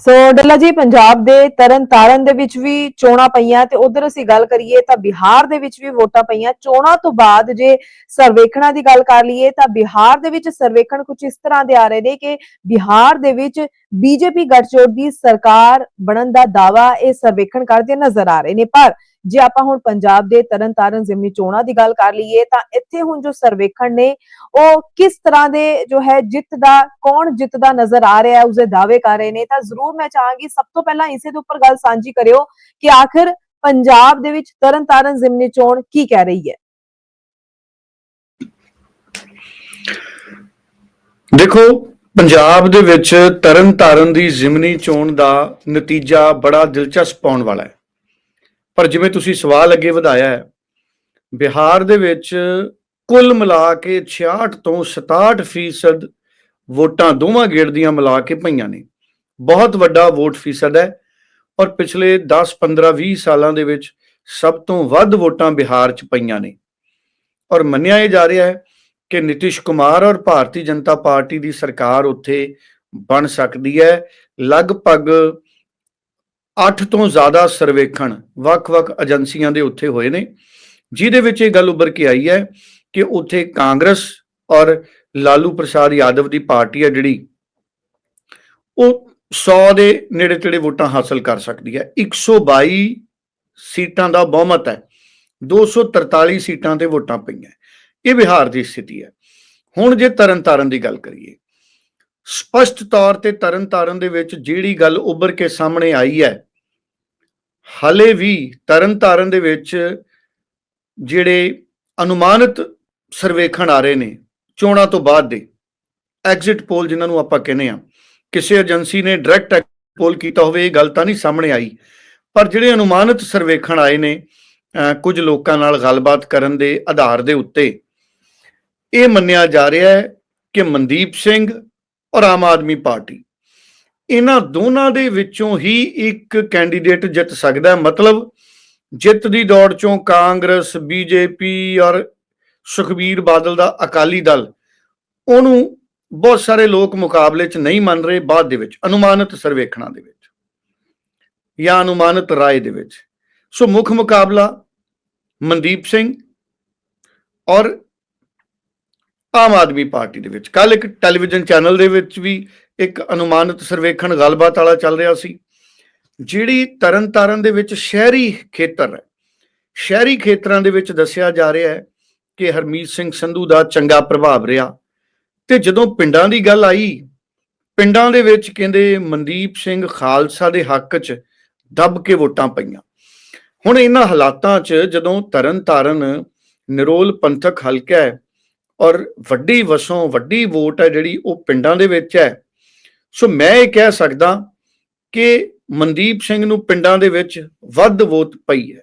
ਸੋ ਡੱਲਾ ਜੀ, ਪੰਜਾਬ ਦੇ ਤਰਨ ਤਾਰਨ ਦੇ ਵਿੱਚ ਵੀ ਚੋਣਾਂ ਪਈਆਂ ਤੇ ਉਧਰ ਅਸੀਂ ਗੱਲ ਕਰੀਏ ਤਾਂ ਬਿਹਾਰ ਦੇ ਵਿੱਚ ਵੀ ਵੋਟਾਂ ਪਈਆਂ। ਚੋਣਾਂ ਤੋਂ ਬਾਅਦ ਜੇ ਸਰਵੇਖਣਾਂ ਦੀ ਗੱਲ ਕਰ ਲਈਏ ਤਾਂ ਬਿਹਾਰ ਦੇ ਵਿੱਚ ਸਰਵੇਖਣ ਕੁਝ ਇਸ ਤਰ੍ਹਾਂ ਦੇ ਆ ਰਹੇ ਨੇ ਕਿ ਬਿਹਾਰ ਦੇ ਵਿੱਚ ਬੀਜੇਪੀ ਗੱਠਜੋੜ ਦੀ ਸਰਕਾਰ ਬਣਨ ਦਾ ਦਾਵਾ ਇਹ ਸਰਵੇਖਣ ਕਰਦੇ ਨਜ਼ਰ ਆ ਰਹੇ ਨੇ। ਪਰ ਜੇ ਆਪਾਂ ਹੁਣ ਪੰਜਾਬ ਦੇ ਤਰਨਤਾਰਨ ਜ਼ਿਮਨੀ ਚੋਣਾਂ ਦੀ ਗੱਲ ਕਰ ਲਈਏ, ਤਾਂ ਇੱਥੇ ਹੁਣ ਜੋ ਸਰਵੇਖਣ ਨੇ, ਉਹ ਕਿਸ ਤਰ੍ਹਾਂ ਦੇ ਜੋ ਹੈ ਜਿੱਤ ਦਾ, ਕੌਣ ਜਿੱਤਦਾ ਨਜ਼ਰ ਆ ਰਿਹਾ ਹੈ, ਉਸਦੇ ਦਾਅਵੇ ਕਰ ਰਹੇ ਨੇ। ਤਾਂ ਜ਼ਰੂਰ ਮੈਂ ਚਾਹਾਂਗੀ ਸਭ ਤੋਂ ਪਹਿਲਾਂ ਇਸੇ ਦੇ ਉੱਪਰ ਗੱਲ ਸਾਂਝੀ ਕਰਿਓ ਕਿ ਆਖਿਰ ਪੰਜਾਬ ਦੇ ਵਿੱਚ ਤਰਨ ਤਾਰਨ ਜ਼ਿਮਨੀ ਚੋਣ ਕੀ ਕਹਿ ਰਹੀ ਹੈ। ਦੇਖੋ, ਪੰਜਾਬ ਦੇ ਵਿੱਚ ਤਰਨ ਤਾਰਨ ਦੀ ਜ਼ਿਮਨੀ ਚੋਣ ਦਾ ਨਤੀਜਾ ਬੜਾ ਦਿਲਚਸਪ ਪਾਉਣ ਵਾਲਾ ਹੈ। ਪਰ ਜਿਵੇਂ ਤੁਸੀਂ ਸਵਾਲ ਅੱਗੇ ਵਧਾਇਆ ਹੈ, ਬਿਹਾਰ ਦੇ ਵਿੱਚ ਕੁੱਲ ਮਿਲਾ ਕੇ 66 ਤੋਂ 67 ਫੀਸਦ ਵੋਟਾਂ ਦੋਵਾਂ ਗੇੜ ਦੀਆਂ ਮਿਲਾ ਕੇ ਪਈਆਂ ਨੇ। ਬਹੁਤ ਵੱਡਾ ਵੋਟ ਫੀਸਦ ਹੈ ਔਰ ਪਿਛਲੇ 10 15 20 ਸਾਲਾਂ ਦੇ ਵਿੱਚ ਸਭ ਤੋਂ ਵੱਧ ਵੋਟਾਂ ਬਿਹਾਰ 'ਚ ਪਈਆਂ ਨੇ। ਔਰ ਮੰਨਿਆ ਇਹ ਜਾ ਰਿਹਾ ਹੈ ਕਿ ਨਿਤਿਸ਼ ਕੁਮਾਰ ਔਰ ਭਾਰਤੀ ਜਨਤਾ ਪਾਰਟੀ ਦੀ ਸਰਕਾਰ ਉੱਥੇ ਬਣ ਸਕਦੀ ਹੈ। ਲਗਭਗ 8 ਤੋਂ ਜ਼ਿਆਦਾ ਸਰਵੇਖਣ ਵੱਖ-ਵੱਖ ਏਜੰਸੀਆਂ ਦੇ ਉੱਥੇ ਹੋਏ ਨੇ, ਜਿਹਦੇ ਵਿੱਚ ਇਹ ਗੱਲ ਉੱਭਰ ਕੇ ਆਈ ਹੈ ਕਿ ਉੱਥੇ ਕਾਂਗਰਸ ਔਰ ਲਾਲੂ ਪ੍ਰਸਾਦ ਯਾਦਵ ਦੀ ਪਾਰਟੀ ਹੈ ਜਿਹੜੀ, ਉਹ 100 ਦੇ ਨੇੜੇ ਤੇੜੇ ਵੋਟਾਂ ਹਾਸਲ ਕਰ ਸਕਦੀ ਹੈ। 122 ਸੀਟਾਂ ਦਾ ਬਹੁਮਤ ਹੈ 243 ਸੀਟਾਂ ਤੇ ਵੋਟਾਂ ਪਈਆਂ। ਇਹ ਬਿਹਾਰ ਦੀ ਸਥਿਤੀ ਹੈ। ਹੁਣ ਜੇ ਤਰਨਤਾਰਨ ਦੀ ਗੱਲ ਕਰੀਏ, ਸਪਸ਼ਟ ਤੌਰ ਤੇ ਤਰਨਤਾਰਨ ਦੇ ਵਿੱਚ ਜਿਹੜੀ ਗੱਲ ਉੱਭਰ ਕੇ ਸਾਹਮਣੇ ਆਈ ਹੈ ਹਲੇ ਵੀ ਤਰਨਤਾਰਨ ਦੇ ਵਿੱਚ ਜਿਹੜੇ ਅਨੁਮਾਨਿਤ ਸਰਵੇਖਣ ਆ ਰਹੇ ਨੇ, ਚੋਣਾਂ ਤੋਂ ਬਾਅਦ ਦੇ ਐਗਜ਼ਿਟ ਪੋਲ ਜਿਨ੍ਹਾਂ ਨੂੰ ਆਪਾਂ ਕਹਿੰਦੇ ਆ ਕਿਸੇ ਏਜੰਸੀ ਨੇ ਡਾਇਰੈਕਟ ਪੋਲ ਕੀਤਾ ਹੋਵੇ, ਇਹ ਗੱਲ ਤਾਂ ਨਹੀਂ ਸਾਹਮਣੇ ਆਈ, ਪਰ ਜਿਹੜੇ ਅਨੁਮਾਨਿਤ ਸਰਵੇਖਣ ਆਏ ਨੇ ਕੁਝ ਲੋਕਾਂ ਨਾਲ ਗੱਲਬਾਤ ਕਰਨ ਦੇ ਆਧਾਰ ਦੇ ਉੱਤੇ, ਇਹ ਮੰਨਿਆ ਜਾ ਰਿਹਾ ਹੈ ਕਿ ਮਨਦੀਪ ਸਿੰਘ ਔਰ ਆਮ ਆਦਮੀ ਪਾਰਟੀ ਇਹਨਾਂ ਦੋਨਾਂ ਦੇ ਵਿੱਚੋਂ ਹੀ ਇੱਕ ਕੈਂਡੀਡੇਟ ਜਿੱਤ ਸਕਦਾ ਮਤਲਬ ਜਿੱਤ ਦੀ ਦੌੜ ਚੋਂ ਕਾਂਗਰਸ, ਬੀਜੇਪੀ ਔਰ ਸੁਖਬੀਰ ਬਾਦਲ ਦਾ ਅਕਾਲੀ ਦਲ, ਉਹਨੂੰ ਬਹੁਤ ਸਾਰੇ ਲੋਕ ਮੁਕਾਬਲੇ 'ਚ ਨਹੀਂ ਮੰਨ ਰਹੇ ਬਾਅਦ ਦੇ ਵਿੱਚ, ਅਨੁਮਾਨਿਤ ਸਰਵੇਖਣਾਂ ਦੇ ਵਿੱਚ ਜਾਂ ਅਨੁਮਾਨਿਤ ਰਾਏ ਦੇ ਵਿੱਚ। ਸੋ ਮੁੱਖ ਮੁਕਾਬਲਾ ਮਨਦੀਪ ਸਿੰਘ ਔਰ ਆਮ ਆਦਮੀ ਪਾਰਟੀ ਦੇ ਵਿੱਚ। ਕੱਲ ਇੱਕ ਟੈਲੀਵਿਜ਼ਨ ਚੈਨਲ ਦੇ ਵਿੱਚ ਵੀ ਇੱਕ ਅਨੁਮਾਨਿਤ ਸਰਵੇਖਣ ਗੱਲਬਾਤ ਵਾਲਾ ਚੱਲ ਰਿਹਾ ਸੀ, ਜਿਹੜੀ ਤਰਨਤਾਰਨ ਦੇ ਵਿੱਚ ਸ਼ਹਿਰੀ ਖੇਤਰ ਹੈ। ਸ਼ਹਿਰੀ ਖੇਤਰਾਂ ਦੇ ਵਿੱਚ ਦੱਸਿਆ ਜਾ ਰਿਹਾ ਹੈ ਕਿ ਹਰਮੀਤ ਸਿੰਘ ਸੰਧੂ ਦਾ ਚੰਗਾ ਪ੍ਰਭਾਵ ਰਿਹਾ ਤੇ ਜਦੋਂ ਪਿੰਡਾਂ ਦੀ ਗੱਲ ਆਈ, ਪਿੰਡਾਂ ਦੇ ਵਿੱਚ ਕਹਿੰਦੇ ਮਨਦੀਪ ਸਿੰਘ ਖਾਲਸਾ ਦੇ ਹੱਕ 'ਚ ਦੱਬ ਕੇ ਵੋਟਾਂ ਪਈਆਂ। ਹੁਣ ਇਹਨਾਂ ਹਾਲਾਤਾਂ 'ਚ ਜਦੋਂ ਤਰਨਤਾਰਨ ਨਿਰੋਲ ਪੰਥਕ ਹਲਕਾ ਹੈ ਔਰ ਵੱਡੀ ਵਸੋਂ ਵੱਡੀ ਵੋਟ ਹੈ ਜਿਹੜੀ ਉਹ ਪਿੰਡਾਂ ਦੇ ਵਿੱਚ ਹੈ ਸੋ ਮੈਂ ਇਹ ਕਹਿ ਸਕਦਾ ਕਿ ਮਨਦੀਪ ਸਿੰਘ ਨੂੰ ਪਿੰਡਾਂ ਦੇ ਵਿੱਚ ਵੱਧ ਵੋਟ ਪਈ ਹੈ।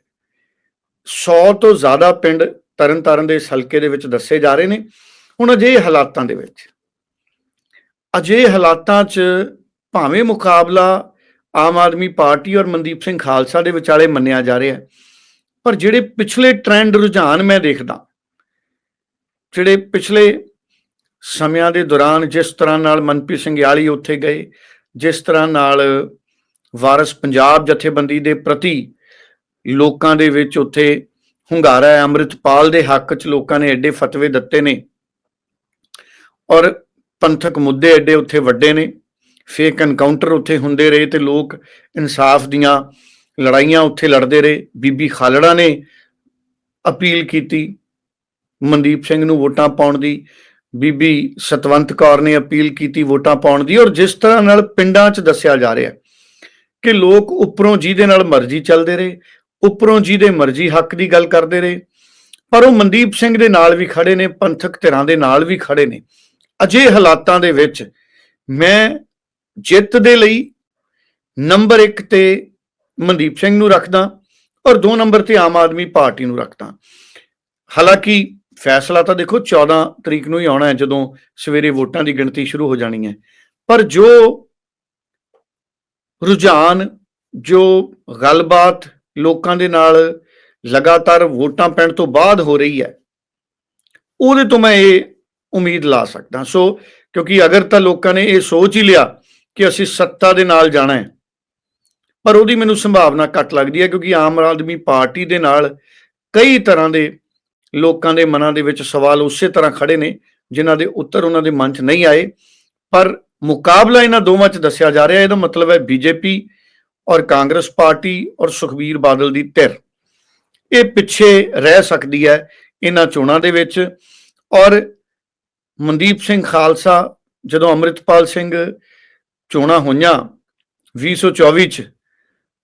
100 ਤੋਂ ਜ਼ਿਆਦਾ ਪਿੰਡ ਤਰਨਤਾਰਨ ਦੇ ਇਸ ਹਲਕੇ ਦੇ ਵਿੱਚ ਦੱਸੇ ਜਾ ਰਹੇ ਨੇ। ਹੁਣ ਅਜੇ ਹਾਲਾਤਾਂ ਦੇ ਵਿੱਚ ਅਜੇ ਹਾਲਾਤਾਂ 'ਚ ਭਾਵੇਂ ਮੁਕਾਬਲਾ ਆਮ ਆਦਮੀ ਪਾਰਟੀ ਔਰ ਮਨਦੀਪ ਸਿੰਘ ਖਾਲਸਾ ਦੇ ਵਿਚਾਲੇ ਮੰਨਿਆ ਜਾ ਰਿਹਾ ਪਰ ਜਿਹੜੇ ਪਿਛਲੇ ਟ੍ਰੈਂਡ ਰੁਝਾਨ ਮੈਂ ਦੇਖਦਾ, ਜਿਹੜੇ ਪਿਛਲੇ ਸਮਿਆਂ ਦੇ ਦੌਰਾਨ ਜਿਸ ਤਰ੍ਹਾਂ ਨਾਲ ਮਨਪ੍ਰੀਤ ਸਿੰਘ ਯਾਲੀ ਉੱਥੇ ਗਏ, ਜਿਸ ਤਰ੍ਹਾਂ ਨਾਲ ਵਾਰਸ ਪੰਜਾਬ ਜਥੇਬੰਦੀ ਦੇ ਪ੍ਰਤੀ ਲੋਕਾਂ ਦੇ ਵਿੱਚ ਉੱਥੇ ਹੁੰਗਾਰਾ ਹੈ, ਅੰਮ੍ਰਿਤਪਾਲ ਦੇ ਹੱਕ 'ਚ ਲੋਕਾਂ ਨੇ ਐਡੇ ਫਤਵੇ ਦਿੱਤੇ ਨੇ ਔਰ ਪੰਥਕ ਮੁੱਦੇ ਐਡੇ ਉੱਥੇ ਵੱਡੇ ਨੇ ਫੇਕ ਐਨਕਾਊਂਟਰ ਉੱਥੇ ਹੁੰਦੇ ਰਹੇ ਤੇ ਲੋਕ ਇਨਸਾਫ ਦੀਆਂ ਲੜਾਈਆਂ ਉੱਥੇ ਲੜਦੇ ਰਹੇ, ਬੀਬੀ ਖਾਲੜਾ ਨੇ ਅਪੀਲ ਕੀਤੀ, ਮਨਦੀਪ ਸਿੰਘ ਨੂੰ ਵੋਟਾਂ ਪਾਉਣ ਦੀ ਬੀਬੀ ਸਤਵੰਤ ਕੌਰ ਨੇ ਅਪੀਲ ਕੀਤੀ ਵੋਟਾਂ ਪਾਉਣ ਦੀ ਔਰ ਜਿਸ ਤਰ੍ਹਾਂ ਨਾਲ ਪਿੰਡਾਂ 'ਚ ਦੱਸਿਆ ਜਾ ਰਿਹਾ ਕਿ ਲੋਕ ਉੱਪਰੋਂ ਜਿਹਦੇ ਨਾਲ ਮਰਜ਼ੀ ਚੱਲਦੇ ਰਹੇ, ਉੱਪਰੋਂ ਜਿਹਦੇ ਮਰਜ਼ੀ ਹੱਕ ਦੀ ਗੱਲ ਕਰਦੇ ਰਹੇ, ਪਰ ਉਹ ਮਨਦੀਪ ਸਿੰਘ ਦੇ ਨਾਲ ਵੀ ਖੜੇ ਨੇ, ਪੰਥਕ ਧਿਰਾਂ ਦੇ ਨਾਲ ਵੀ ਖੜੇ ਨੇ। ਅਜੇ ਹਾਲਾਤਾਂ ਦੇ ਵਿੱਚ ਮੈਂ ਜਿੱਤ ਦੇ ਲਈ ਨੰਬਰ 1 ਤੇ ਮਨਦੀਪ ਸਿੰਘ ਨੂੰ ਰੱਖਦਾ ਔਰ 2 ਨੰਬਰ ਤੇ ਆਮ ਆਦਮੀ ਪਾਰਟੀ ਨੂੰ ਰੱਖਦਾ। ਹਾਲਾਂਕਿ ਫੈਸਲਾ ਤਾਂ ਦੇਖੋ 14 ਤਰੀਕ ਨੂੰ ਹੀ ਆਉਣਾ ਹੈ, ਜਦੋਂ ਸਵੇਰੇ ਵੋਟਾਂ ਦੀ ਗਿਣਤੀ ਸ਼ੁਰੂ ਹੋ ਜਾਣੀ ਹੈ। ਪਰ ਜੋ ਰੁਝਾਨ, ਜੋ ਗੱਲਬਾਤ ਲੋਕਾਂ ਦੇ ਨਾਲ ਲਗਾਤਾਰ ਵੋਟਾਂ ਪੈਣ ਤੋਂ ਬਾਅਦ ਹੋ ਰਹੀ ਹੈ, ਉਹਦੇ ਤੋਂ ਮੈਂ ਇਹ ਉਮੀਦ ਲਾ ਸਕਦਾ। ਸੋ ਕਿਉਂਕਿ ਅਗਰ ਤਾਂ ਲੋਕਾਂ ਨੇ ਇਹ ਸੋਚ ਹੀ ਲਿਆ ਕਿ ਅਸੀਂ ਸੱਤਾ ਦੇ ਨਾਲ ਜਾਣਾ ਹੈ, ਪਰ ਉਹਦੀ ਮੈਨੂੰ ਸੰਭਾਵਨਾ ਘੱਟ ਲੱਗਦੀ ਹੈ ਕਿਉਂਕਿ ਆਮ ਆਦਮੀ ਪਾਰਟੀ ਦੇ ਨਾਲ ਕਈ ਤਰ੍ਹਾਂ ਦੇ ਲੋਕਾਂ ਦੇ ਮਨਾਂ ਦੇ ਵਿੱਚ ਸਵਾਲ ਉਸੇ ਤਰ੍ਹਾਂ ਖੜੇ ਨੇ, ਜਿਨ੍ਹਾਂ ਦੇ ਉੱਤਰ ਉਹਨਾਂ ਦੇ ਮਨ 'ਚ ਨਹੀਂ ਆਏ। ਪਰ ਮੁਕਾਬਲਾ ਇਹਨਾਂ ਦੋਵਾਂ 'ਚ ਦੱਸਿਆ ਜਾ ਰਿਹਾ, ਇਹਦਾ ਮਤਲਬ ਹੈ ਬੀਜੇਪੀ ਔਰ ਕਾਂਗਰਸ ਪਾਰਟੀ ਔਰ ਸੁਖਬੀਰ ਬਾਦਲ ਦੀ ਧਿਰ। ਇਹ ਪਿੱਛੇ ਰਹਿ ਸਕਦੀ ਹੈ ਇਹਨਾਂ ਚੋਣਾਂ ਦੇ ਵਿੱਚ। ਔਰ ਮਨਦੀਪ ਸਿੰਘ ਖਾਲਸਾ ਜਦੋਂ ਅੰਮ੍ਰਿਤਪਾਲ ਸਿੰਘ ਚੋਣਾਂ ਹੋਈਆਂ 2024 ਚ,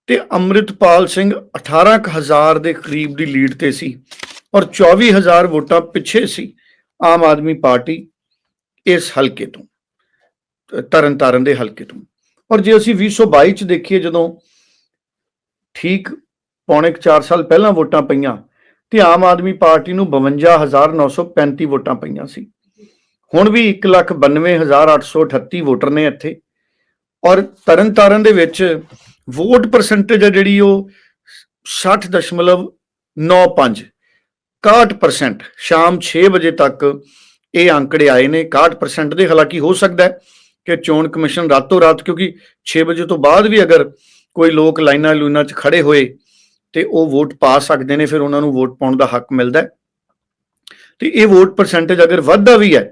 ਤੇ ਅੰਮ੍ਰਿਤਪਾਲ ਸਿੰਘ 18000 ਦੇ ਕਰੀਬ ਦੀ ਲੀਡ ਤੇ ਸੀ। ਔਰ 24000 ਵੋਟਾਂ ਪਿੱਛੇ ਸੀ ਆਮ ਆਦਮੀ ਪਾਰਟੀ ਇਸ ਹਲਕੇ ਤੋਂ, ਤਰਨ ਤਾਰਨ ਦੇ ਹਲਕੇ ਤੋਂ। ਔਰ ਜੇ ਅਸੀਂ 2022 ਚ ਦੇਖੀਏ ਜਦੋਂ ਠੀਕ ਪੌਣੇ 4 ਸਾਲ ਪਹਿਲਾਂ ਵੋਟਾਂ ਪਈਆਂ ਤੇ ਆਮ ਆਦਮੀ ਪਾਰਟੀ ਨੂੰ 52935 ਵੋਟਾਂ ਪਈਆਂ ਸੀ। ਹੁਣ ਵੀ 192838 ਵੋਟਰ ਨੇ ਇੱਥੇ। ਔਰ ਤਰਨ ਤਾਰਨ ਦੇ ਵਿੱਚ ਵੋਟ ਪਰਸੈਂਟੇਜ ਹੈ ਜਿਹੜੀ ਉਹ 60.95 61% ਸ਼ਾਮ 6 ਵਜੇ ਤੱਕ ਇਹ ਅੰਕੜੇ ਆਏ ਨੇ। 61% ਦੇ ਹਾਲਾਂਕਿ ਹੋ ਸਕਦਾ ਹੈ ਕਿ ਚੋਣ ਕਮਿਸ਼ਨ ਰਾਤੋਂ ਰਾਤ, ਕਿਉਂਕਿ 6 ਵਜੇ ਤੋਂ ਬਾਅਦ ਵੀ ਅਗਰ ਕੋਈ ਲੋਕ ਲਾਈਨਾਂ ਲੂਨਾਂ 'ਚ ਖੜੇ ਹੋਏ ਤੇ ਉਹ ਵੋਟ ਪਾ ਸਕਦੇ ਨੇ, ਫਿਰ ਉਹਨਾਂ ਨੂੰ ਵੋਟ ਪਾਉਣ ਦਾ ਹੱਕ ਮਿਲਦਾ ਹੈ। ਤੇ ਇਹ ਵੋਟ ਪਰਸੈਂਟੇਜ ਅਗਰ ਵੱਧਦਾ ਵੀ ਹੈ,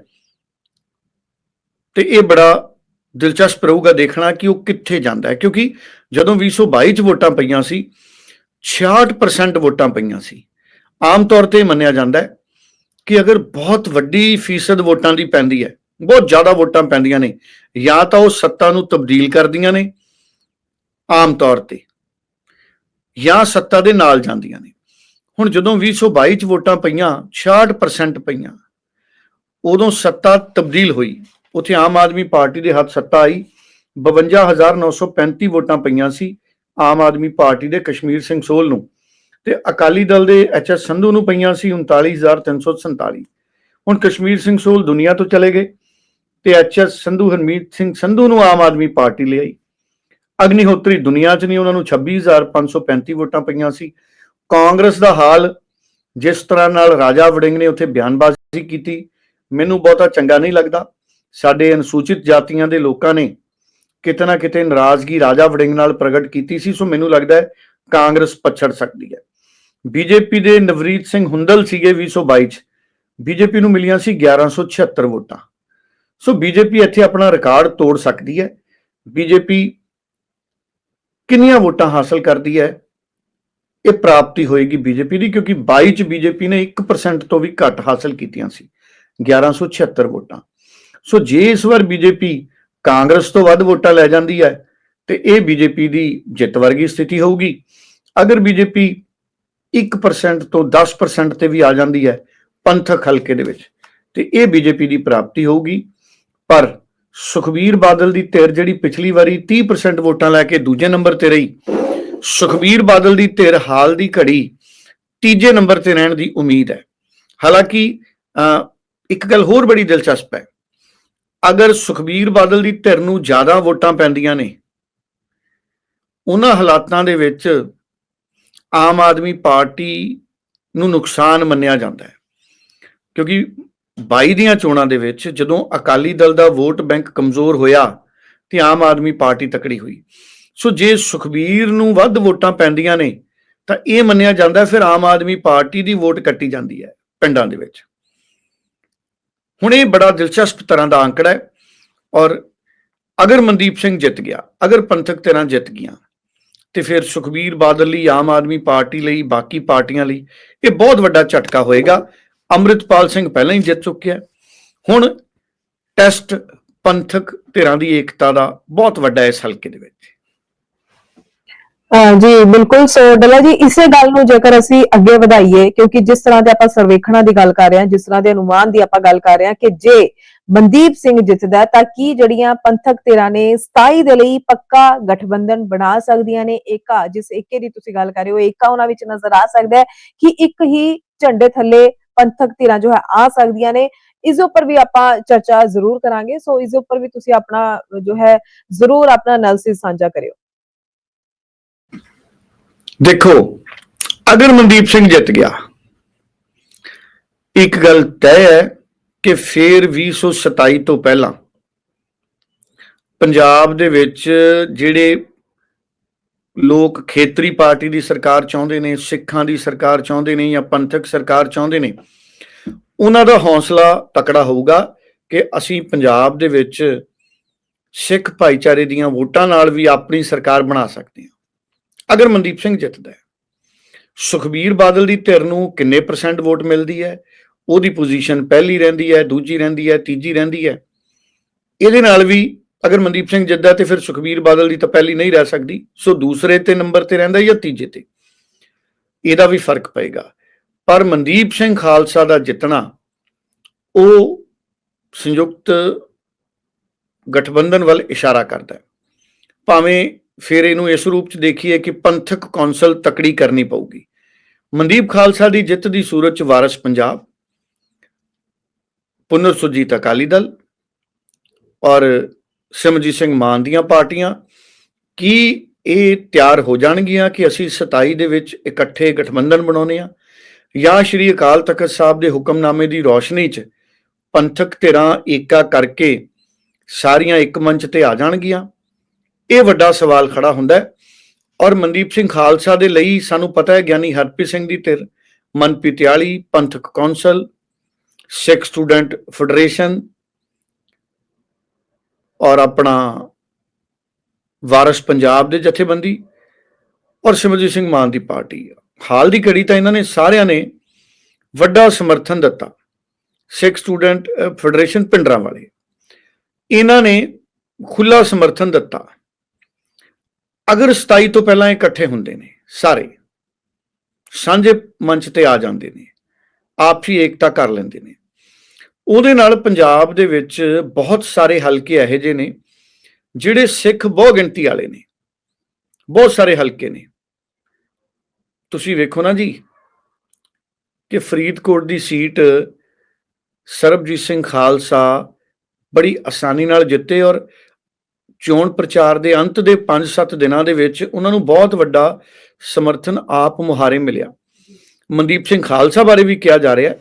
ਤੇ ਇਹ ਬੜਾ ਦਿਲਚਸਪ ਰਹੂਗਾ ਦੇਖਣਾ ਕਿ ਉਹ ਕਿੱਥੇ ਜਾਂਦਾ ਹੈ। ਕਿਉਂਕਿ ਜਦੋਂ 2022 ਚ ਵੋਟਾਂ ਪਈਆਂ ਸੀ 66% ਵੋਟਾਂ ਪਈਆਂ ਸੀ। ਆਮ ਤੌਰ ਤੇ ਇਹ ਮੰਨਿਆ ਜਾਂਦਾ ਹੈ ਕਿ ਅਗਰ ਬਹੁਤ ਵੱਡੀ ਫੀਸਦ ਵੋਟਾਂ ਦੀ ਪੈਂਦੀ ਹੈ, ਬਹੁਤ ਜ਼ਿਆਦਾ ਵੋਟਾਂ ਪੈਂਦੀਆਂ ਨੇ, ਜਾਂ ਤਾਂ ਉਹ ਸੱਤਾ ਨੂੰ ਤਬਦੀਲ ਕਰਦੀਆਂ ਨੇ ਆਮ ਤੌਰ ਤੇ, ਜਾਂ ਸੱਤਾ ਦੇ ਨਾਲ ਜਾਂਦੀਆਂ ਨੇ। ਹੁਣ ਜਦੋਂ 2022 ਚ ਵੋਟਾਂ ਪਈਆਂ 66% ਪਈਆਂ, ਉਦੋਂ ਸੱਤਾ ਤਬਦੀਲ ਹੋਈ, ਉੱਥੇ ਆਮ ਆਦਮੀ ਪਾਰਟੀ ਦੇ ਹੱਥ ਸੱਤਾ ਆਈ 52935 ਵੋਟਾਂ ਪਈਆਂ ਸੀ ਆਮ ਆਦਮੀ ਪਾਰਟੀ ਦੇ ਕਸ਼ਮੀਰ ਸਿੰਘ ਸੋਲ ਨੂੰ। ਤੇ ਅਕਾਲੀ ਦਲ ਦੇ ਐਚਐਸ ਸੰਧੂ ਨੂੰ ਪਈਆਂ ਸੀ 39347 ਹੁਣ ਕਸ਼ਮੀਰ ਸਿੰਘ ਸੋਲ ਦੁਨੀਆ ਤੋਂ ਚਲੇ ਗਏ ਤੇ ਐਚਐਸ ਸੰਧੂ ਹਰਮੀਤ ਸਿੰਘ ਸੰਧੂ ਨੂੰ ਆਮ ਆਦਮੀ ਪਾਰਟੀ ਲਈ ਅਗਨੀਹੋਤਰੀ ਦੁਨੀਆ 'ਚ ਨਹੀਂ, ਉਹਨਾਂ ਨੂੰ 26535 ਵੋਟਾਂ ਪਈਆਂ ਸੀ। ਕਾਂਗਰਸ ਦਾ ਹਾਲ ਜਿਸ ਤਰ੍ਹਾਂ ਨਾਲ ਰਾਜਾ ਵੜਿੰਗ ਨੇ ਉੱਥੇ ਬਿਆਨਬਾਜ਼ੀ ਕੀਤੀ, ਮੈਨੂੰ ਬਹੁਤਾ ਚੰਗਾ ਨਹੀਂ ਲੱਗਦਾ। ਸਾਡੇ ਅਨੁਸੂਚਿਤ ਜਾਤੀਆਂ ਦੇ ਲੋਕਾਂ ਨੇ ਕਿਤੇ ਨਾ ਕਿਤੇ ਨਾਰਾਜ਼ਗੀ ਰਾਜਾ ਵੜਿੰਗ ਨਾਲ ਪ੍ਰਗਟ ਕੀਤੀ ਸੀ, ਸੋ ਮੈਨੂੰ ਲੱਗਦਾ ਹੈ ਕਾਂਗਰਸ ਪਛੜ ਸਕਦੀ ਹੈ। ਬੀਜੇਪੀ ਦੇ ਨਵਰੀਤ ਸਿੰਘ ਹੁੰਦਲ ਸੀਗੇ 2022 ਚ। ਬੀਜੇਪੀ ਨੂੰ ਮਿਲੀਆਂ ਸੀ 1176 ਵੋਟਾਂ। ਸੋ ਬੀਜੇਪੀ ਇੱਥੇ ਆਪਣਾ ਰਿਕਾਰਡ ਤੋੜ ਸਕਦੀ ਹੈ। ਬੀਜੇਪੀ ਕਿੰਨੀਆਂ ਵੋਟਾਂ ਹਾਸਲ ਕਰਦੀ ਹੈ? ਇਹ ਪ੍ਰਾਪਤੀ ਹੋਏਗੀ ਬੀਜੇਪੀ ਦੀ, ਕਿਉਂਕਿ 22 ਚ ਬੀਜੇਪੀ ਨੇ 1% ਤੋਂ ਵੀ ਘੱਟ ਹਾਸਲ ਕੀਤੀਆਂ ਸੀ। 1176 ਵੋਟਾਂ। ਸੋ ਜੇ ਇਸ ਵਾਰ ਬੀਜੇਪੀ ਕਾਂਗਰਸ ਤੋਂ ਵੱਧ ਵੋਟਾਂ ਲੈ ਜਾਂਦੀ ਹੈ, ਤੇ ਇਹ ਬੀਜੇਪੀ ਦੀ ਜਿੱਤ ਵਰਗੀ ਸਥਿਤੀ ਹੋਊਗੀ। ਅਗਰ ਬੀਜੇਪੀ 1% ਤੋਂ 10% ਤੇ ਵੀ ਆ ਜਾਂਦੀ ਹੈ ਪੰਥਕ ਹਲਕੇ ਦੇ ਵਿੱਚ। ਤੇ ਇਹ ਬੀਜੇਪੀ ਦੀ ਪ੍ਰਾਪਤੀ ਹੋਊਗੀ। ਪਰ ਸੁਖਬੀਰ ਬਾਦਲ ਦੀ ਧਿਰ ਜਿਹੜੀ ਪਿਛਲੀ ਵਾਰੀ 30% ਵੋਟਾਂ ਲੈ ਕੇ ਦੂਜੇ ਨੰਬਰ ਤੇ ਰਹੀ, ਸੁਖਬੀਰ ਬਾਦਲ ਦੀ ਧਿਰ ਹਾਲ ਦੀ ਘੜੀ ਤੀਜੇ ਨੰਬਰ ਤੇ ਰਹਿਣ ਦੀ ਉਮੀਦ ਹੈ। ਹਾਲਾਂਕਿ ਇੱਕ ਗੱਲ ਹੋਰ ਬੜੀ ਦਿਲਚਸਪ ਹੈ। ਅਗਰ ਸੁਖਬੀਰ ਬਾਦਲ ਦੀ ਧਿਰ ਨੂੰ ਜ਼ਿਆਦਾ ਵੋਟਾਂ ਪੈਂਦੀਆਂ ਨੇ, ਉਹਨਾਂ ਹਾਲਾਤਾਂ ਦੇ ਵਿੱਚ ਆਮ ਆਦਮੀ ਪਾਰਟੀ ਨੂੰ ਨੁਕਸਾਨ ਮੰਨਿਆ ਜਾਂਦਾ ਹੈ। ਕਿਉਂਕਿ 22 ਦੀਆਂ ਚੋਣਾਂ ਦੇ ਵਿੱਚ ਜਦੋਂ ਅਕਾਲੀ ਦਲ ਦਾ ਵੋਟ ਬੈਂਕ ਕਮਜ਼ੋਰ ਹੋਇਆ, ਤੇ ਆਮ ਆਦਮੀ ਪਾਰਟੀ ਤਕੜੀ ਹੋਈ। ਸੋ ਜੇ ਸੁਖਬੀਰ ਨੂੰ ਵੱਧ ਵੋਟਾਂ ਪੈਂਦੀਆਂ ਨੇ, ਤਾਂ ਇਹ ਮੰਨਿਆ ਜਾਂਦਾ ਫਿਰ ਆਮ ਆਦਮੀ ਪਾਰਟੀ ਦੀ ਵੋਟ ਕੱਟੀ ਜਾਂਦੀ ਹੈ ਪਿੰਡਾਂ ਦੇ ਵਿੱਚ। ਹੁਣ ਇਹ ਬੜਾ ਦਿਲਚਸਪ ਤਰ੍ਹਾਂ ਦਾ ਅੰਕੜਾ ਹੈ ਔਰ ਅਗਰ ਮਨਦੀਪ ਸਿੰਘ ਜਿੱਤ ਗਿਆ, ਅਗਰ ਪੰਥਕ ਧਿਰਾਂ ਜਿੱਤ ਗਈਆਂ ਤੇ ਫਿਰ ਸੁਖਬੀਰ ਬਾਦਲ ਲਈ ਆਮ ਆਦਮੀ ਪਾਰਟੀ ਲਈ, ਬਾਕੀ ਪਾਰਟੀਆਂ ਲਈ ਇਹ ਬਹੁਤ ਵੱਡਾ ਝਟਕਾ ਹੋਏਗਾ। ਅੰਮ੍ਰਿਤਪਾਲ ਸਿੰਘ ਪਹਿਲਾਂ ਹੀ ਜਿੱਤ ਚੁੱਕਿਆ ਹੁਣ ਟੈਸਟ ਪੰਥਕ ਧਿਰਾਂ ਦੀ ਏਕਤਾ ਦਾ ਬਹੁਤ ਵੱਡਾ ਇਸ ਹਲਕੇ ਦੇ ਵਿੱਚ। ਜੀ, ਬਿਲਕੁਲ ਸੋ ਡੱਲਾ ਜੀ, ਇਸੇ ਗੱਲ ਨੂੰ ਜੇਕਰ ਅਸੀਂ ਅੱਗੇ ਵਧਾਈਏ, ਕਿਉਂਕਿ ਜਿਸ ਤਰ੍ਹਾਂ ਦੇ ਆਪਾਂ ਸਰਵੇਖਣਾਂ ਦੀ ਗੱਲ ਕਰ ਰਹੇ ਹਾਂ, ਜਿਸ ਤਰ੍ਹਾਂ ਦੇ ਅਨੁਮਾਨ ਦੀ ਆਪਾਂ ਗੱਲ ਕਰ ਰਹੇ ਹਾਂ ਕਿ ਜੇ ਮਨਦੀਪ ਸਿੰਘ ਜਿੱਤਦਾ ਤਾਂ ਕੀ ਜਿਹੜੀਆਂ ਪੰਥਕ ਧਿਰਾਂ ਨੇ 27 ਦੇ ਲਈ ਪੱਕਾ ਗਠਬੰਧਨ ਬਣਾ ਸਕਦੀਆਂ ਨੇ? ਏਕਾ, ਜਿਸ ਏਕੇ ਦੀ ਤੁਸੀਂ ਗੱਲ ਕਰ ਰਹੇ ਹੋ, ਏਕਾ ਉਹਨਾਂ ਵਿੱਚ ਨਜ਼ਰ ਆ ਸਕਦਾ ਹੈ ਕਿ ਇੱਕ ਹੀ ਝੰਡੇ ਥੱਲੇ ਪੰਥਕ ਧਿਰਾਂ ਜੋ ਹੈ ਆ ਸਕਦੀਆਂ ਨੇ। ਇਸ ਉੱਪਰ ਵੀ ਆਪਾਂ ਚਰਚਾ ਜ਼ਰੂਰ ਕਰਾਂਗੇ, ਸੋ ਇਸ ਉੱਪਰ ਵੀ ਤੁਸੀਂ ਆਪਣਾ ਜੋ ਹੈ ਜ਼ਰੂਰ ਆਪਣਾ ਐਨਾਲਿਸਿਸ ਸਾਂਝਾ ਕਰਿਓ। ਦੇਖੋ, ਅਗਰ ਮਨਦੀਪ ਸਿੰਘ ਜਿੱਤ ਗਿਆ, ਇੱਕ ਗੱਲ ਤੈਅ ਹੈ ਕਿ ਫੇਰ 2027 ਤੋਂ ਪਹਿਲਾਂ ਪੰਜਾਬ ਦੇ ਵਿੱਚ ਜਿਹੜੇ ਲੋਕ ਖੇਤਰੀ ਪਾਰਟੀ ਦੀ ਸਰਕਾਰ ਚਾਹੁੰਦੇ ਨੇ, ਸਿੱਖਾਂ ਦੀ ਸਰਕਾਰ ਚਾਹੁੰਦੇ ਨੇ ਜਾਂ ਪੰਥਕ ਸਰਕਾਰ ਚਾਹੁੰਦੇ ਨੇ, ਉਹਨਾਂ ਦਾ ਹੌਸਲਾ ਤਕੜਾ ਹੋਊਗਾ ਕਿ ਅਸੀਂ ਪੰਜਾਬ ਦੇ ਵਿੱਚ ਸਿੱਖ ਭਾਈਚਾਰੇ ਦੀਆਂ ਵੋਟਾਂ ਨਾਲ ਵੀ ਆਪਣੀ ਸਰਕਾਰ ਬਣਾ ਸਕਦੇ ਹਾਂ। ਅਗਰ ਮਨਦੀਪ ਸਿੰਘ ਜਿੱਤਦਾ ਹੈ, ਸੁਖਬੀਰ ਬਾਦਲ ਦੀ ਧਿਰ ਨੂੰ ਕਿੰਨੇ ਪਰਸੈਂਟ ਵੋਟ ਮਿਲਦੀ ਹੈ? ਉਹਦੀ ਪੋਜੀਸ਼ਨ ਪਹਿਲੀ ਰਹਿੰਦੀ ਹੈ, ਦੂਜੀ ਰਹਿੰਦੀ ਹੈ, ਤੀਜੀ ਰਹਿੰਦੀ ਹੈ। ਇਹਦੇ ਨਾਲ ਵੀ ਅਗਰ ਮਨਦੀਪ ਸਿੰਘ ਜਿੱਤਦਾ ਤੇ ਫਿਰ ਸੁਖਬੀਰ ਬਾਦਲ ਦੀ ਤਾਂ ਪਹਿਲੀ ਨਹੀਂ ਰਹਿ ਸਕਦੀ, ਸੋ ਦੂਸਰੇ ਤੇ ਨੰਬਰ ਤੇ ਰਹਿੰਦਾ ਜਾਂ ਤੀਜੇ ਤੇ। ਇਹਦਾ ਵੀ ਫ਼ਰਕ ਪਏਗਾ। ਪਰ ਮਨਦੀਪ ਸਿੰਘ ਖਾਲਸਾ ਦਾ ਜਿੱਤਣਾ, ਉਹ ਸੰਯੁਕਤ ਗਠਬੰਧਨ ਵੱਲ ਇਸ਼ਾਰਾ ਕਰਦਾ ਹੈ। ਭਾਵੇਂ ਫਿਰ ਇਹਨੂੰ ਇਸ ਰੂਪ ਚ ਦੇਖੀਏ ਕਿ ਪੰਥਕ ਕੌਂਸਲ ਤਕੜੀ ਕਰਨੀ ਪਊਗੀ। ਮਨਦੀਪ ਖਾਲਸਾ ਦੀ ਜਿੱਤ ਦੀ ਸੂਰਤ ਚ ਵਾਰਸ ਪੰਜਾਬ ਪੁਨਰ ਸੁਰਜੀਤ ਅਕਾਲੀ ਦਲ ਔਰ ਸਿਮਰਜੀਤ ਸਿੰਘ ਮਾਨ ਦੀਆਂ ਪਾਰਟੀਆਂ, ਕੀ ਇਹ ਤਿਆਰ ਹੋ ਜਾਣਗੀਆਂ ਕਿ ਅਸੀਂ 27 ਦੇ ਵਿੱਚ ਇਕੱਠੇ ਗਠਬੰਧਨ ਬਣਾਉਨੇ ਆ ਜਾਂ ਸ਼੍ਰੀ ਅਕਾਲ ਤਖਤ ਸਾਹਿਬ ਦੇ ਹੁਕਮਨਾਮੇ ਦੀ ਰੋਸ਼ਨੀ 'ਚ ਪੰਥਕ ਧਿਰਾਂ ਏਕਾ ਕਰਕੇ ਸਾਰੀਆਂ ਇੱਕ ਮੰਚ ਤੇ ਆ ਜਾਣਗੀਆਂ? ਇਹ ਵੱਡਾ ਸਵਾਲ ਖੜਾ ਹੁੰਦਾ ਹੈ ਔਰ ਮਨਦੀਪ ਸਿੰਘ ਖਾਲਸਾ ਦੇ ਲਈ ਸਾਨੂੰ ਪਤਾ ਹੈ ਗਿਆਨੀ ਹਰਪ੍ਰੀਤ ਸਿੰਘ ਦੀ ਧਿਰ, ਮਨਪ੍ਰੀਤ ਆਲੀ ਪੰਥਕ ਕੌਂਸਲ ਸਿੱਖ ਸਟੂਡੈਂਟ ਫੈਡਰੇਸ਼ਨ ਔਰ ਆਪਣਾ ਵਾਰਸ ਪੰਜਾਬ ਦੇ ਜਥੇਬੰਦੀ ਔਰ ਸਿਮਰਜੀਤ ਸਿੰਘ ਮਾਨ ਦੀ ਪਾਰਟੀ ਹਾਲ ਦੀ ਘੜੀ ਤਾਂ ਇਹਨਾਂ ਨੇ ਸਾਰਿਆਂ ਨੇ ਵੱਡਾ ਸਮਰਥਨ ਦਿੱਤਾ ਸਿੱਖ ਸਟੂਡੈਂਟ ਫੈਡਰੇਸ਼ਨ ਪਿੰਡਰਾਂ ਵਾਲੇ। ਇਹਨਾਂ ਨੇ ਖੁੱਲਾ ਸਮਰਥਨ ਦਿੱਤਾ। ਅਗਰ 27 ਤੋਂ ਪਹਿਲਾਂ ਇਕੱਠੇ ਹੁੰਦੇ ਨੇ ਸਾਰੇ, ਸਾਂਝੇ ਮੰਚ ਤੇ ਆ ਜਾਂਦੇ ਨੇ ਆਪਸੀ ਏਕਤਾ ਕਰ ਲੈਂਦੇ ਨੇ। ਉਹਦੇ ਨਾਲ ਪੰਜਾਬ ਦੇ ਵਿੱਚ ਬਹੁਤ ਸਾਰੇ ਹਲਕੇ ਇਹੋ ਜਿਹੇ ਨੇ, ਜਿਹੜੇ ਸਿੱਖ ਬਹੁ ਗਿਣਤੀ ਵਾਲੇ ਨੇ, ਬਹੁਤ ਸਾਰੇ ਹਲਕੇ ਨੇ। ਤੁਸੀਂ ਵੇਖੋ ਨਾ ਜੀ ਕਿ ਫਰੀਦਕੋਟ ਦੀ ਸੀਟ ਸਰਬਜੀਤ ਸਿੰਘ ਖਾਲਸਾ ਬੜੀ ਆਸਾਨੀ ਨਾਲ ਜਿੱਤੇ ਔਰ ਚੋਣ ਪ੍ਰਚਾਰ ਦੇ ਅੰਤ ਦੇ 5-7 ਦਿਨਾਂ ਦੇ ਵਿੱਚ ਉਹਨਾਂ ਨੂੰ ਬਹੁਤ ਵੱਡਾ ਸਮਰਥਨ ਆਪ ਮੁਹਾਰੇ ਮਿਲਿਆ। ਮਨਦੀਪ ਸਿੰਘ ਖਾਲਸਾ ਬਾਰੇ ਵੀ ਕਿਹਾ ਜਾ ਰਿਹਾ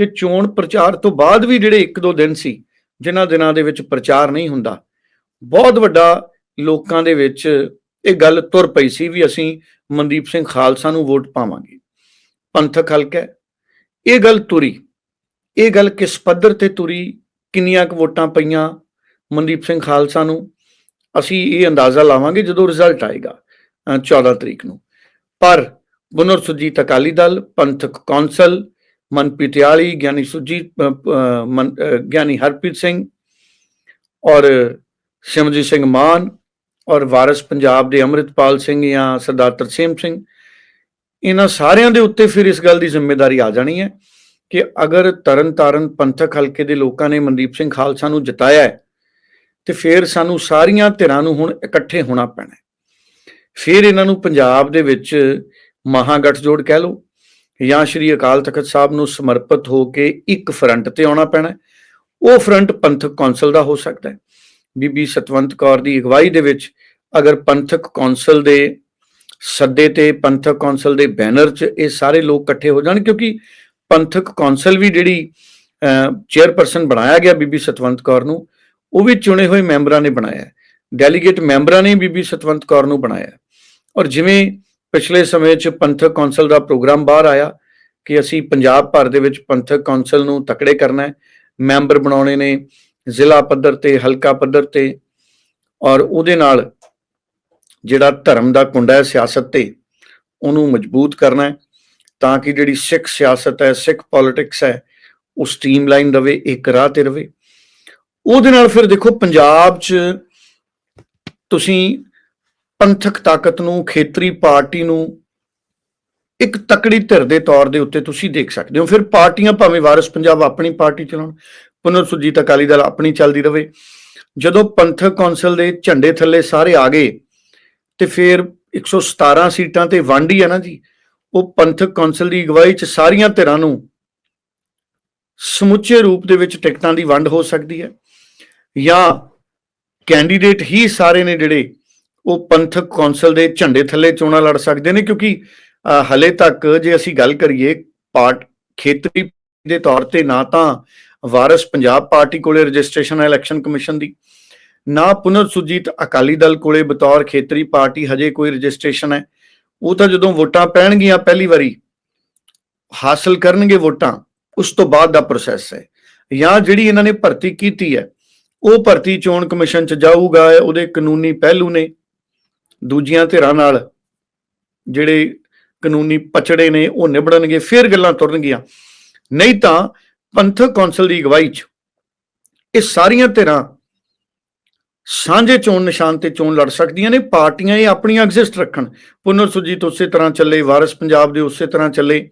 ਕਿ ਚੋਣ ਪ੍ਰਚਾਰ ਤੋਂ ਬਾਅਦ ਵੀ ਜਿਹੜੇ 1-2 ਦਿਨ ਸੀ ਜਿਨ੍ਹਾਂ ਦਿਨਾਂ ਦੇ ਵਿੱਚ ਪ੍ਰਚਾਰ ਨਹੀਂ ਹੁੰਦਾ। ਬਹੁਤ ਵੱਡਾ ਲੋਕਾਂ ਦੇ ਵਿੱਚ ਇਹ ਗੱਲ ਤੁਰ ਪਈ ਸੀ ਵੀ ਅਸੀਂ ਮਨਦੀਪ ਸਿੰਘ ਖਾਲਸਾ ਨੂੰ ਵੋਟ ਪਾਵਾਂਗੇ। ਪੰਥਕ ਹਲਕਾ ਇਹ ਗੱਲ ਤੁਰੀ। ਇਹ ਗੱਲ ਕਿਸ ਪੱਧਰ ਤੇ ਤੁਰੀ? ਕਿੰਨੀਆਂ ਕੁ ਵੋਟਾਂ ਪਈਆਂ ਮਨਦੀਪ ਸਿੰਘ ਖਾਲਸਾ ਨੂੰ? ਅਸੀਂ ਇਹ ਅੰਦਾਜ਼ਾ ਲਾਵਾਂਗੇ ਜਦੋਂ ਰਿਜ਼ਲਟ ਆਏਗਾ ਅ, 14 ਤਰੀਕ ਨੂੰ। ਪਰ ਬੁਨਰ ਸੁਰਜੀਤ ਅਕਾਲੀ ਦਲ ਪੰਥਕ ਕੌਂਸਲ ਮਨਪ੍ਰੀਤ ਆਲੀ ਗਿਆਨੀ ਸੁਰਜੀਤ ਮਨ- ਗਿਆਨੀ ਹਰਪ੍ਰੀਤ ਸਿੰਘ ਔਰ ਸਿਮਰਜੀਤ ਸਿੰਘ ਮਾਨ ਔਰ ਵਾਰਿਸ ਪੰਜਾਬ ਦੇ ਅੰਮ੍ਰਿਤਪਾਲ ਸਿੰਘ ਜਾਂ ਸਰਦਾਰ ਤਰਸੇਮ ਸਿੰਘ। ਇਹਨਾਂ ਸਾਰਿਆਂ ਦੇ ਉੱਤੇ ਫਿਰ ਇਸ ਗੱਲ ਦੀ ਜ਼ਿੰਮੇਵਾਰੀ ਆ ਜਾਣੀ ਹੈ ਕਿ ਅਗਰ ਤਰਨਤਾਰਨ ਪੰਥਕ ਹਲਕੇ ਦੇ ਲੋਕਾਂ ਨੇ ਮਨਦੀਪ ਸਿੰਘ ਖਾਲਸਾ ਨੂੰ ਜਿਤਾਇਆ ਹੈ, ਤੇ ਫਿਰ ਸਾਨੂੰ ਸਾਰੀਆਂ ਧਿਰਾਂ ਨੂੰ ਹੁਣ ਇਕੱਠੇ ਹੋਣਾ ਪੈਣਾ ਫਿਰ ਇਹਨਾਂ ਨੂੰ ਪੰਜਾਬ ਦੇ ਵਿੱਚ ਮਹਾਗਠਜੋੜ ਕਹਿ ਲਓ ਜਾਂ ਸ਼੍ਰੀ ਅਕਾਲ ਤਖਤ ਸਾਹਿਬ ਨੂੰ ਸਮਰਪਿਤ ਹੋ ਕੇ ਇੱਕ ਫਰੰਟ ਤੇ ਆਉਣਾ ਪੈਣਾ ਉਹ ਫਰੰਟ ਪੰਥਕ ਕੌਂਸਲ ਦਾ ਹੋ ਸਕਦਾ ਹੈ। ਬੀਬੀ ਸਤਵੰਤ ਕੌਰ ਦੀ ਅਗਵਾਈ ਦੇ ਵਿੱਚ ਅਗਰ ਪੰਥਕ ਕੌਂਸਲ ਦੇ ਸੱਦੇ ਤੇ, ਪੰਥਕ ਕੌਂਸਲ ਦੇ ਬੈਨਰ 'ਚ ਇਹ ਸਾਰੇ ਲੋਕ ਇਕੱਠੇ ਹੋ ਜਾਣ, ਕਿਉਂਕਿ ਪੰਥਕ ਕੌਂਸਲ ਵੀ ਜਿਹੜੀ ਚੇਅਰਪਰਸਨ ਬਣਾਇਆ ਗਿਆ ਬੀਬੀ ਸਤਵੰਤ ਕੌਰ ਨੂੰ, ਉਹ ਵੀ ਚੁਣੇ ਹੋਏ ਮੈਂਬਰਾਂ ਨੇ ਬਣਾਇਆ ਡੈਲੀਗੇਟ ਮੈਂਬਰਾਂ ਨੇ ਬੀਬੀ ਸਤਵੰਤ ਕੌਰ ਨੂੰ ਬਣਾਇਆ ਔਰ ਜਿਵੇਂ ਪਿਛਲੇ ਸਮੇਂ 'ਚ ਪੰਥਕ ਕੌਂਸਲ ਦਾ ਪ੍ਰੋਗਰਾਮ ਬਾਹਰ ਆਇਆ ਕਿ ਅਸੀਂ ਪੰਜਾਬ ਭਰ ਦੇ ਵਿੱਚ ਪੰਥਕ ਕੌਂਸਲ ਨੂੰ ਤਕੜੇ ਕਰਨਾ ਹੈ। ਮੈਂਬਰ ਬਣਾਉਣੇ ਨੇ, ਜ਼ਿਲ੍ਹਾ ਪੱਧਰ ਤੇ, ਹਲਕਾ ਪੱਧਰ ਤੇ ਔਰ ਉਹਦੇ ਨਾਲ ਜਿਹੜਾ ਧਰਮ ਦਾ ਕੁੰਡਾ ਹੈ ਸਿਆਸਤ ਤੇ, ਉਹਨੂੰ ਮਜ਼ਬੂਤ ਕਰਨਾ ਹੈ ਤਾਂ ਕਿ ਜਿਹੜੀ ਸਿੱਖ ਸਿਆਸਤ ਹੈ, ਸਿੱਖ ਪੋਲਿਟਿਕਸ ਹੈ ਉਹ ਸਟ੍ਰੀਮਲਾਈਨ ਰਵੇ, ਇੱਕ ਰਾਹ ਤੇ ਰਵੇ। ਉਹਦੇ ਨਾਲ ਫਿਰ ਦੇਖੋ ਪੰਜਾਬ 'ਚ ਤੁਸੀਂ ਪੰਥਕ ਤਾਕਤ ਨੂੰ, ਖੇਤਰੀ ਪਾਰਟੀ ਨੂੰ ਇੱਕ ਤਕੜੀ ਧਿਰ ਦੇ ਤੌਰ ਦੇ ਉੱਤੇ ਤੁਸੀਂ ਦੇਖ ਸਕਦੇ ਹੋ। ਫਿਰ ਪਾਰਟੀਆਂ ਭਾਵੇਂ ਵਾਰਿਸ ਪੰਜਾਬ ਆਪਣੀ ਪਾਰਟੀ ਚਲਾਉਣ, ਪੁਨਰ ਸੁਰਜੀਤ ਅਕਾਲੀ ਦਲ ਆਪਣੀ ਚੱਲਦੀ ਰਵੇ। ਜਦੋਂ ਪੰਥਕ ਕੌਂਸਲ ਦੇ ਝੰਡੇ ਥੱਲੇ ਸਾਰੇ ਆ ਗਏ, ਤੇ ਫਿਰ 117 ਸੀਟਾਂ ਤੇ ਵੰਡ ਹੀ ਹੈ ਨਾ ਜੀ। ਉਹ ਪੰਥਕ ਕੌਂਸਲ ਦੀ ਅਗਵਾਈ ਚ ਸਾਰੀਆਂ ਧਿਰਾਂ ਨੂੰ ਸਮੁੱਚੇ ਰੂਪ ਦੇ ਵਿੱਚ ਟਿਕਟਾਂ ਦੀ ਵੰਡ ਹੋ ਸਕਦੀ ਹੈ। ਜਾਂ ਕੈਂਡੀਡੇਟ ਹੀ ਸਾਰੇ ਨੇ ਜਿਹੜੇ ਉਹ ਪੰਥਕ ਕੌਂਸਲ ਦੇ ਝੰਡੇ ਥੱਲੇ ਚੋਣਾਂ ਲੜ ਸਕਦੇ ਨੇ ਕਿਉਂਕਿ ਅ, ਹਲੇ ਤੱਕ ਜੇ ਅਸੀਂ ਗੱਲ ਕਰੀਏ ਪਾਰਟ ਖੇਤਰੀ ਦੇ ਤੌਰ ਤੇ ਨਾ ਤਾਂ ਵਾਰਸ ਪੰਜਾਬ ਪਾਰਟੀ ਕੋਲੇ ਰਜਿਸਟ੍ਰੇਸ਼ਨ ਹੈ ਇਲੈਕਸ਼ਨ ਕਮਿਸ਼ਨ ਦੀ ਨਾ ਪੁਨਰ ਸੁਜੀਤ ਅਕਾਲੀ ਦਲ ਕੋਲੇ ਬਤੌਰ ਖੇਤਰੀ ਪਾਰਟੀ ਹਜੇ ਕੋਈ ਰਜਿਸਟ੍ਰੇਸ਼ਨ ਹੈ ਉਹ ਤਾਂ ਜਦੋਂ ਵੋਟਾਂ ਪੈਣਗੀਆਂ ਪਹਿਲੀ ਵਾਰੀ ਹਾਸਲ ਕਰਨਗੇ ਵੋਟਾਂ ਉਸ ਤੋਂ ਬਾਅਦ ਦਾ ਪ੍ਰੋਸੈਸ ਹੈ ਜਾਂ ਜਿਹੜੀ ਇਹਨਾਂ ਨੇ ਭਰਤੀ ਕੀਤੀ ਹੈ ਉਹ ਭਰਤੀ ਚੋਣ ਕਮਿਸ਼ਨ ਚ ਜਾਊਗਾ ਉਹਦੇ ਕਾਨੂੰਨੀ ਪਹਿਲੂ ਨੇ ਦੂਜੀਆਂ ਧਿਰਾਂ ਨਾਲ ਜਿਹੜੇ ਕਾਨੂੰਨੀ ਪਚੜੇ ਨੇ, ਉਹ ਨਿਬੜਨਗੇ, ਫਿਰ ਗੱਲਾਂ ਤੁਰਨਗੀਆਂ। ਨਹੀਂ ਤਾਂ ਪੰਥਕ ਕੌਂਸਲ ਦੀ ਅਗਵਾਈ 'ਚ ਇਹ ਸਾਰੀਆਂ ਧਿਰਾਂ ਸਾਂਝੇ ਚੋਣ ਨਿਸ਼ਾਨ ਤੇ ਚੋਣ ਲੜ ਸਕਦੀਆਂ ਨੇ, ਪਾਰਟੀਆਂ ਇਹ ਆਪਣੀਆਂ ਐਗਜ਼ਿਸਟ ਰੱਖਣ। ਪੁਨਰ ਸੁਜੀਤ ਉਸੇ ਤਰ੍ਹਾਂ ਚੱਲੇ, ਵਾਰਿਸ ਪੰਜਾਬ ਦੇ ਉਸੇ ਤਰ੍ਹਾਂ ਚੱਲੇ।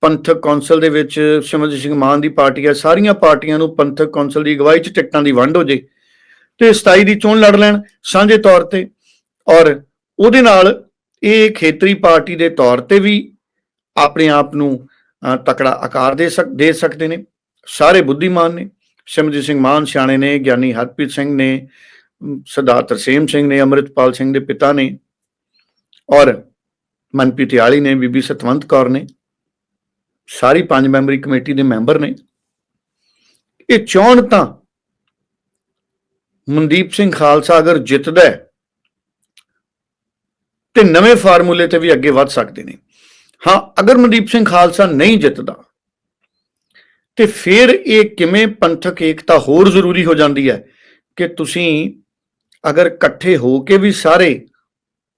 ਪੰਥਕ ਕੌਂਸਲ ਦੇ ਵਿੱਚ ਸਿਮਰਜੀਤ ਸਿੰਘ ਮਾਨ ਦੀ ਪਾਰਟੀ ਹੈ, ਸਾਰੀਆਂ ਪਾਰਟੀਆਂ ਨੂੰ ਪੰਥਕ ਕੌਂਸਲ ਦੀ ਅਗਵਾਈ 'ਚ ਟਿਕਟਾਂ ਦੀ ਵੰਡ ਹੋ ਜੇ। ਤੇ 27 ਦੀ ਚੋਣ ਲੜ ਲੈਣ, ਸਾਂਝੇ ਤੌਰ ਤੇ ਔਰ ਉਹਦੇ ਨਾਲ ਇਹ ਖੇਤਰੀ ਪਾਰਟੀ ਦੇ ਤੌਰ ਤੇ ਵੀ ਆਪਣੇ ਆਪ ਨੂੰ ਤਕੜਾ ਆਕਾਰ ਦੇ ਸਕ, ਦੇ ਸਕਦੇ ਨੇ। ਸਾਰੇ ਬੁੱਧੀਮਾਨ ਨੇ। ਸਿਮਰਜੀਤ ਸਿੰਘ ਮਾਨ ਸਿਆਣੇ ਨੇ, ਗਿਆਨੀ ਹਰਪ੍ਰੀਤ ਸਿੰਘ ਨੇ ਸਰਦਾਰ ਤਰਸੇਮ ਸਿੰਘ ਨੇ, ਅੰਮ੍ਰਿਤਪਾਲ ਸਿੰਘ ਦੇ ਪਿਤਾ ਨੇ ਔਰ ਮਨਪ੍ਰੀਤ ਆਲੀ ਨੇ, ਬੀਬੀ ਸਤਵੰਤ ਕੌਰ ਨੇ। ਸਾਰੀ ਪੰਜ ਮੈਂਬਰੀ ਕਮੇਟੀ ਦੇ ਮੈਂਬਰ ਨੇ। ਇਹ ਚੋਣ ਤਾਂ ਮਨਦੀਪ ਸਿੰਘ ਖਾਲਸਾ ਅਗਰ ਜਿੱਤਦਾ ਹੈ ਤੇ ਨਵੇਂ ਫਾਰਮੂਲੇ ਤੇ ਵੀ ਅੱਗੇ ਵੱਧ ਸਕਦੇ ਨੇ। ਹਾਂ, ਅਗਰ ਮਨਦੀਪ ਸਿੰਘ ਖਾਲਸਾ ਨਹੀਂ ਜਿੱਤਦਾ, ਤੇ ਫਿਰ ਇਹ ਕਿਵੇਂ ਪੰਥਕ ਏਕਤਾ ਹੋਰ ਜ਼ਰੂਰੀ ਹੋ ਜਾਂਦੀ ਹੈ ਕਿ ਤੁਸੀਂ ਅਗਰ ਇਕੱਠੇ ਹੋ ਕੇ ਵੀ ਸਾਰੇ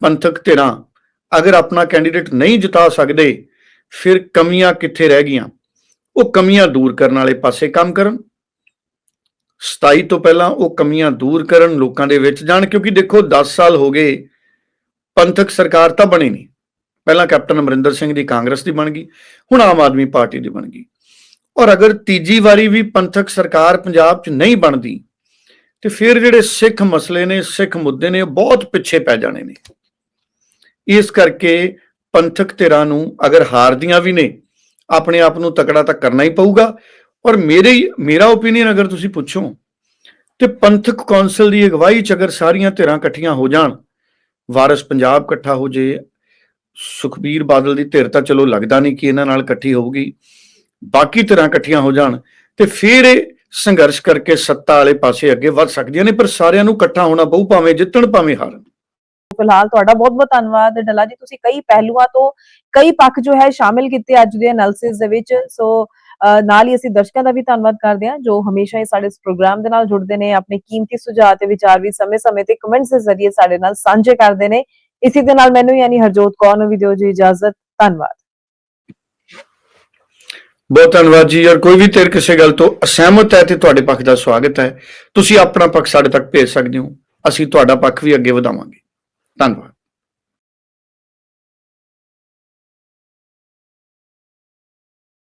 ਪੰਥਕ ਧਿਰਾਂ ਅਗਰ ਆਪਣਾ ਕੈਂਡੀਡੇਟ ਨਹੀਂ ਜਿਤਾ ਸਕਦੇ, ਫਿਰ ਕਮੀਆਂ ਕਿੱਥੇ ਰਹਿ ਗਈਆਂ? ਉਹ ਕਮੀਆਂ ਦੂਰ ਕਰਨ ਵਾਲੇ ਪਾਸੇ ਕੰਮ ਕਰਨ। 27 ਤੋਂ ਪਹਿਲਾਂ ਉਹ ਕਮੀਆਂ ਦੂਰ ਕਰਨ ਲੋਕਾਂ ਦੇ ਵਿੱਚ ਜਾਣ, ਕਿਉਂਕਿ ਦੇਖੋ 10 ਸਾਲ ਹੋ ਗਏ ਪੰਥਕ ਸਰਕਾਰ ਤਾਂ ਬਣੀ ਨਹੀਂ। ਪਹਿਲਾਂ ਕੈਪਟਨ ਅਮਰਿੰਦਰ ਸਿੰਘ ਦੀ ਕਾਂਗਰਸ ਦੀ ਬਣ ਗਈ, ਹੁਣ ਆਮ ਆਦਮੀ ਪਾਰਟੀ ਦੀ ਬਣ ਗਈ। ਔਰ ਅਗਰ ਤੀਜੀ ਵਾਰੀ ਵੀ ਪੰਥਕ ਸਰਕਾਰ ਪੰਜਾਬ 'ਚ ਨਹੀਂ ਬਣਦੀ, ਤੇ ਫਿਰ ਜਿਹੜੇ ਸਿੱਖ ਮਸਲੇ ਨੇ, ਸਿੱਖ ਮੁੱਦੇ ਨੇ, ਉਹ ਬਹੁਤ ਪਿੱਛੇ ਪੈ ਜਾਣੇ ਨੇ। ਇਸ ਕਰਕੇ ਪੰਥਕ ਧਿਰਾਂ ਨੂੰ ਅਗਰ ਹਾਰਦੀਆਂ ਵੀ ਨੇ, ਆਪਣੇ ਆਪ ਨੂੰ ਤਕੜਾ ਤਾਂ ਕਰਨਾ ਹੀ ਪਊਗਾ। ਔਰ ਮੇਰੇ ਮੇਰਾ ਓਪੀਨੀਅਨ ਅਗਰ ਤੁਸੀਂ ਪੁੱਛੋ, ਤੇ ਪੰਥਕ ਕੌਂਸਲ ਦੀ ਅਗਵਾਈ ਚ ਅਗਰ ਸਾਰੀਆਂ ਧਿਰਾਂ ਇਕੱਠੀਆਂ ਹੋ ਜਾਣ ਵਾਰਿਸ ਪੰਜਾਬ ਇਕੱਠਾ ਹੋ ਜੇ, ਸੁਖਬੀਰ ਬਾਦਲ ਦੀ ਧਿਰ ਤਾਂ ਚਲੋ ਲੱਗਦਾ ਨਹੀਂ ਕਿ ਇਹਨਾਂ ਨਾਲ ਇਕੱਠੀ ਹੋਊਗੀ, ਬਾਕੀ ਧਿਰਾਂ ਇਕੱਠੀਆਂ ਹੋ ਜਾਣ ਤੇ ਫਿਰ ਇਹ ਸੰਘਰਸ਼ ਕਰਕੇ ਸੱਤਾ ਵਾਲੇ ਪਾਸੇ ਅੱਗੇ ਵੱਧ ਸਕਦੀਆਂ ਨੇ, ਪਰ ਸਾਰਿਆਂ ਨੂੰ ਇਕੱਠਾ ਹੋਣਾ ਪਊ, ਭਾਵੇਂ ਜਿੱਤਣ, ਭਾਵੇਂ ਹਾਰਨ। ਫਿਲਹਾਲ ਤੁਹਾਡਾ ਬਹੁਤ ਬਹੁਤ ਧੰਨਵਾਦ, ਡੱਲਾ ਜੀ, ਤੁਸੀਂ ਕਈ ਪਹਿਲੂਆਂ ਤੋਂ ਕਈ ਪੱਖ ਜੋ ਹੈ ਸ਼ਾਮਿਲ ਕੀਤੇ ਅੱਜ ਦੇ ਐਨਾਲਿਸਿਸ ਦੇ ਵਿੱਚ ਸੋ ਨਾਲ ਹੀ ਅਸੀਂ ਦਰਸ਼ਕਾਂ ਦਾ ਵੀ ਧੰਨਵਾਦ ਕਰਦੇ ਹਾਂ, ਜੋ ਹਮੇਸ਼ਾ ਹੀ ਸਾਡੇ ਇਸ ਪ੍ਰੋਗਰਾਮ ਦੇ ਨਾਲ ਜੁੜਦੇ ਨੇ, ਆਪਣੇ ਕੀਮਤੀ ਸੁਝਾਅ ਤੇ ਵਿਚਾਰ ਵੀ ਸਮੇਂ-ਸਮੇਂ ਤੇ ਕਮੈਂਟਸ ਦੇ ਜ਼ਰੀਏ ਸਾਡੇ ਨਾਲ ਸਾਂਝੇ ਕਰਦੇ ਨੇ। ਇਸੇ ਦੇ ਨਾਲ ਮੈਨੂੰ ਯਾਨੀ ਹਰਜੋਤ ਕੌਰ ਨੂੰ ਵੀ ਦਿਓ ਜੀ ਇਜਾਜ਼ਤ। ਧੰਨਵਾਦ। ਬਹੁਤ ਧੰਨਵਾਦ ਜੀ। ਔਰ ਕੋਈ ਵੀ ਧਿਰ ਕਿਸੇ ਗੱਲ ਤੋਂ ਅਸਹਿਮਤ ਹੈ ਤੇ ਤੁਹਾਡੇ ਪੱਖ ਦਾ ਸਵਾਗਤ ਹੈ, ਤੁਸੀਂ ਆਪਣਾ ਪੱਖ ਸਾਡੇ ਤੱਕ ਭੇਜ ਸਕਦੇ ਹੋ। ਅਸੀਂ ਤੁਹਾਡਾ ਪੱਖ ਵੀ ਅੱਗੇ ਵਧਾਵਾਂਗੇ। ਧੰਨਵਾਦ।